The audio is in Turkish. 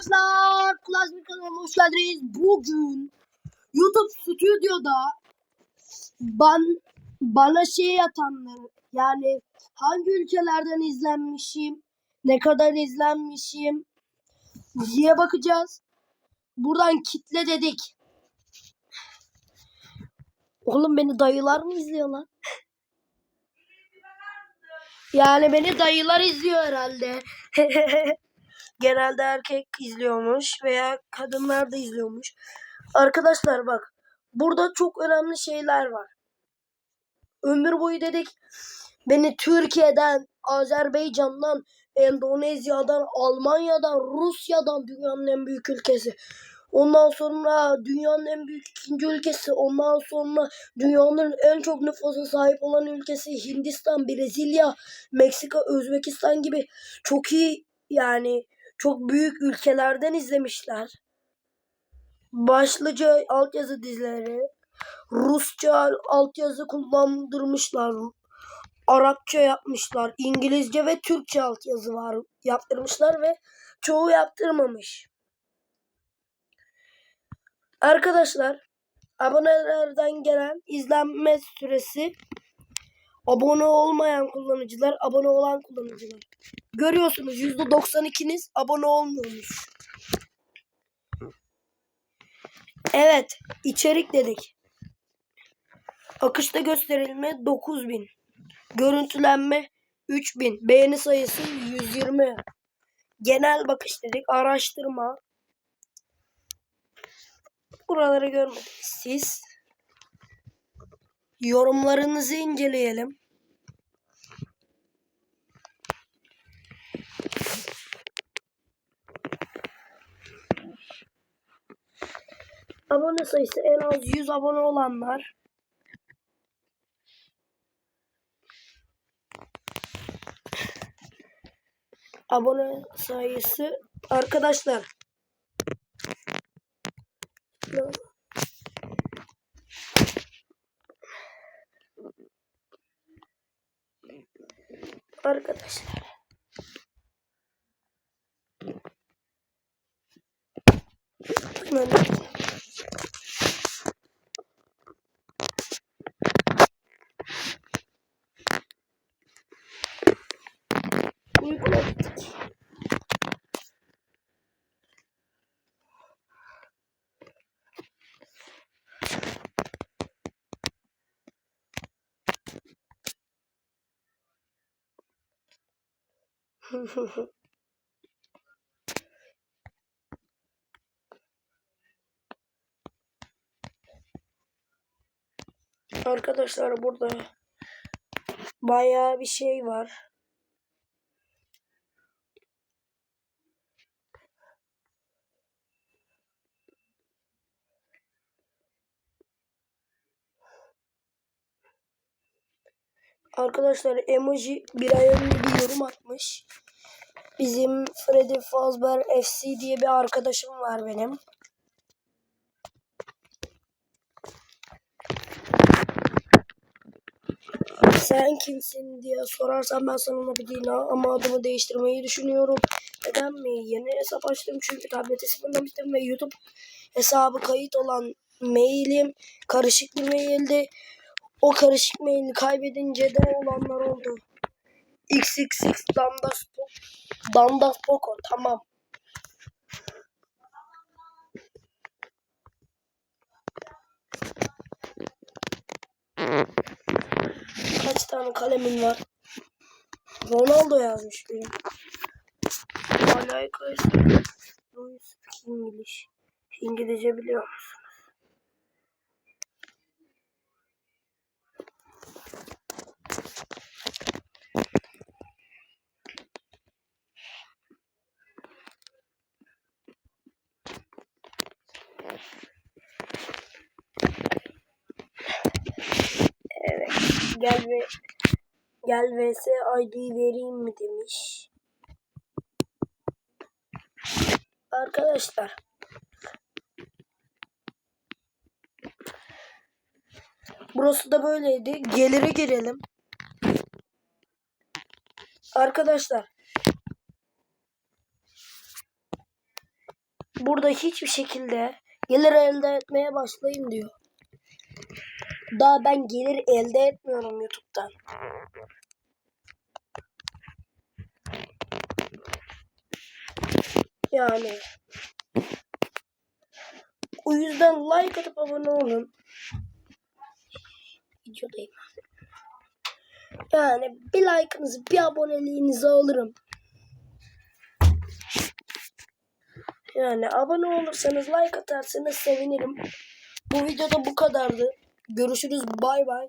arkadaşlar. Bir kanalıma hoş geldiniz. Bugün YouTube Stüdyo'da ban, bana şey atanları yani hangi ülkelerden izlenmişim, ne kadar izlenmişim diye bakacağız. Buradan kitle dedik. Oğlum beni dayılar mı izliyor lan? Yani beni dayılar izliyor herhalde. Genelde erkek izliyormuş veya kadınlar da izliyormuş. Arkadaşlar bak burada çok önemli şeyler var. Ömür boyu dedik beni Türkiye'den, Azerbaycan'dan, Endonezya'dan, Almanya'dan, Rusya'dan dünyanın en büyük ülkesi. Ondan sonra dünyanın en büyük ikinci ülkesi. Ondan sonra dünyanın en çok nüfusa sahip olan ülkesi Hindistan, Brezilya, Meksika, Özbekistan gibi çok iyi yani çok büyük ülkelerden izlemişler. Başlıca altyazı dizileri, Rusça altyazı kullandırmışlar. Arapça yapmışlar. İngilizce ve Türkçe altyazı var yaptırmışlar ve çoğu yaptırmamış. Arkadaşlar abonelerden gelen izlenme süresi abone olmayan kullanıcılar, abone olan kullanıcılar. Görüyorsunuz %92'niz abone olmuyormuş. Evet, içerik dedik. Akışta gösterilme 9000. Görüntülenme 3000. Beğeni sayısı 120. Genel bakış dedik. Araştırma. Buraları görmediniz siz. Yorumlarınızı inceleyelim. Abone sayısı en az 100 abone olanlar. Abone sayısı arkadaşlar. Arkadaşlar. Hemen uyguladık. Arkadaşlar burada bayağı bir şey var. Arkadaşlar emoji bir ay önce bir yorum atmış. Bizim Freddy Fazbear FC diye bir arkadaşım var benim. Sen kimsin diye sorarsan ben sana onu değil ama adımı değiştirmeyi düşünüyorum. Neden mi? Yeni hesap açtım çünkü tableti sıfırlamıştım ve YouTube hesabı kayıt olan mailim karışık bir maildi. O karışık maili kaybedince de olanlar oldu. XXX Dandas Dandas Poco tamam. Kaç tane kalemin var? Ronaldo yazmış benim. Louis English. İngilizce biliyor musun? Evet. Gel ve gel vs ID vereyim mi demiş. Arkadaşlar Burası da böyleydi. Gelire girelim. Arkadaşlar burada hiçbir şekilde gelir elde etmeye başlayın diyor. Daha ben gelir elde etmiyorum YouTube'dan. Yani o yüzden like atıp abone olun. Videodayım. Yani bir like'ınızı bir aboneliğinizi alırım. Yani abone olursanız like atarsanız sevinirim. Bu videoda bu kadardı. Görüşürüz bay bay.